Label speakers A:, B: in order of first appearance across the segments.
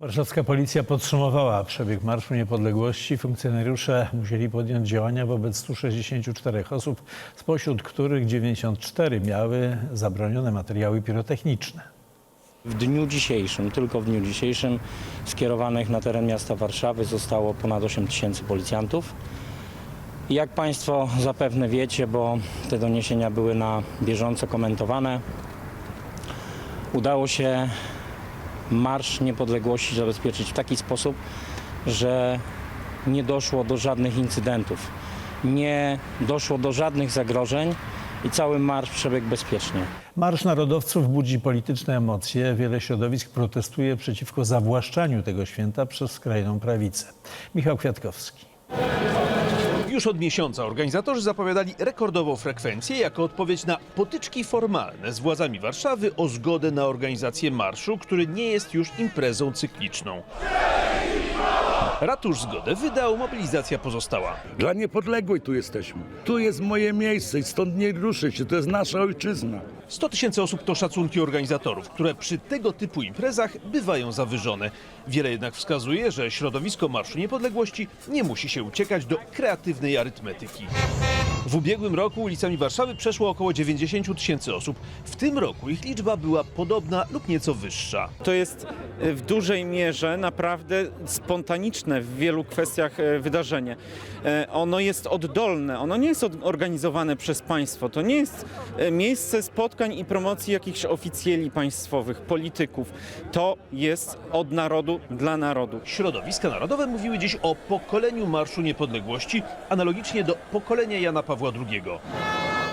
A: Warszawska policja podsumowała przebieg Marszu Niepodległości. Funkcjonariusze musieli podjąć działania wobec 164 osób, spośród których 94 miały zabronione materiały pirotechniczne.
B: W dniu dzisiejszym, tylko w dniu dzisiejszym skierowanych na teren miasta Warszawy zostało ponad 8 tysięcy policjantów. Jak Państwo zapewne wiecie, bo te doniesienia były na bieżąco komentowane, udało się Marsz Niepodległości zabezpieczyć w taki sposób, że nie doszło do żadnych incydentów, nie doszło do żadnych zagrożeń i cały marsz przebiegł bezpiecznie.
A: Marsz Narodowców budzi polityczne emocje. Wiele środowisk protestuje przeciwko zawłaszczaniu tego święta przez skrajną prawicę. Michał Kwiatkowski.
C: Już od miesiąca organizatorzy zapowiadali rekordową frekwencję jako odpowiedź na potyczki formalne z władzami Warszawy o zgodę na organizację marszu, który nie jest już imprezą cykliczną. Ratusz zgodę wydał, mobilizacja pozostała.
D: Dla niepodległej tu jesteśmy. Tu jest moje miejsce i stąd nie ruszę się. To jest nasza ojczyzna.
C: 100 tysięcy osób to szacunki organizatorów, które przy tego typu imprezach bywają zawyżone. Wiele jednak wskazuje, że środowisko Marszu Niepodległości nie musi się uciekać do kreatywnej arytmetyki. W ubiegłym roku ulicami Warszawy przeszło około 90 tysięcy osób. W tym roku ich liczba była podobna lub nieco wyższa.
E: To jest e, w dużej mierze naprawdę spontaniczne w wielu kwestiach e, wydarzenie. E, Ono jest oddolne, ono nie jest organizowane przez państwo. To nie jest e, miejsce spotkań i promocji jakichś oficjeli państwowych, polityków. To jest od narodu dla narodu.
C: Środowiska narodowe mówiły dziś o pokoleniu Marszu Niepodległości, analogicznie do pokolenia Jana Pawła II.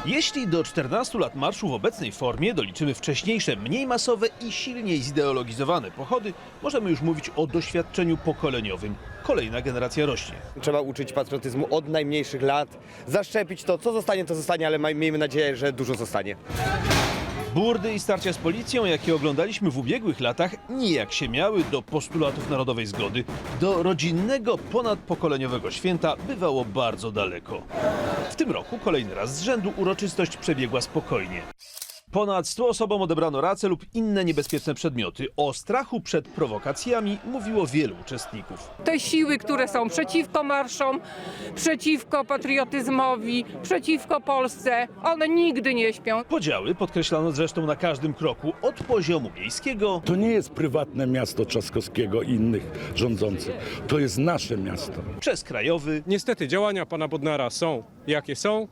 C: Jeśli do 14 lat marszu w obecnej formie doliczymy wcześniejsze, mniej masowe i silniej zideologizowane pochody, możemy już mówić o doświadczeniu pokoleniowym. Kolejna generacja rośnie.
F: Trzeba uczyć patriotyzmu od najmniejszych lat, zaszczepić to, co zostanie, to zostanie, ale miejmy nadzieję, że dużo zostanie.
C: Burdy i starcia z policją, jakie oglądaliśmy w ubiegłych latach, nijak się miały do postulatów narodowej zgody. Do rodzinnego, ponadpokoleniowego święta bywało bardzo daleko. W tym roku kolejny raz z rzędu uroczystość przebiegła spokojnie. Ponad 100 osobom odebrano racje lub inne niebezpieczne przedmioty. O strachu przed prowokacjami mówiło wielu uczestników.
G: te siły, które są przeciwko marszom, przeciwko patriotyzmowi, przeciwko Polsce, one nigdy nie śpią.
C: Podziały podkreślano zresztą na każdym kroku, od poziomu miejskiego
D: To nie jest prywatne miasto Trzaskowskiego i innych rządzących. To jest nasze miasto.
C: przez krajowy,
H: Niestety działania pana Bodnara są jakie są.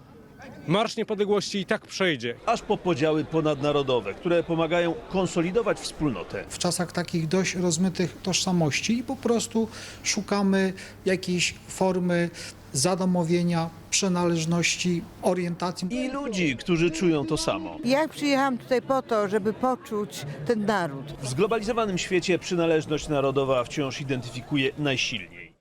H: Marsz Niepodległości i tak przejdzie.
C: aż po podziały ponadnarodowe, które pomagają konsolidować wspólnotę.
I: w czasach takich dość rozmytych tożsamości i po prostu szukamy jakiejś formy zadomowienia, przynależności, orientacji.
C: I ludzi, którzy czują to samo.
J: Ja przyjechałam tutaj po to, żeby poczuć ten naród.
C: W zglobalizowanym świecie przynależność narodowa wciąż identyfikuje najsilniej.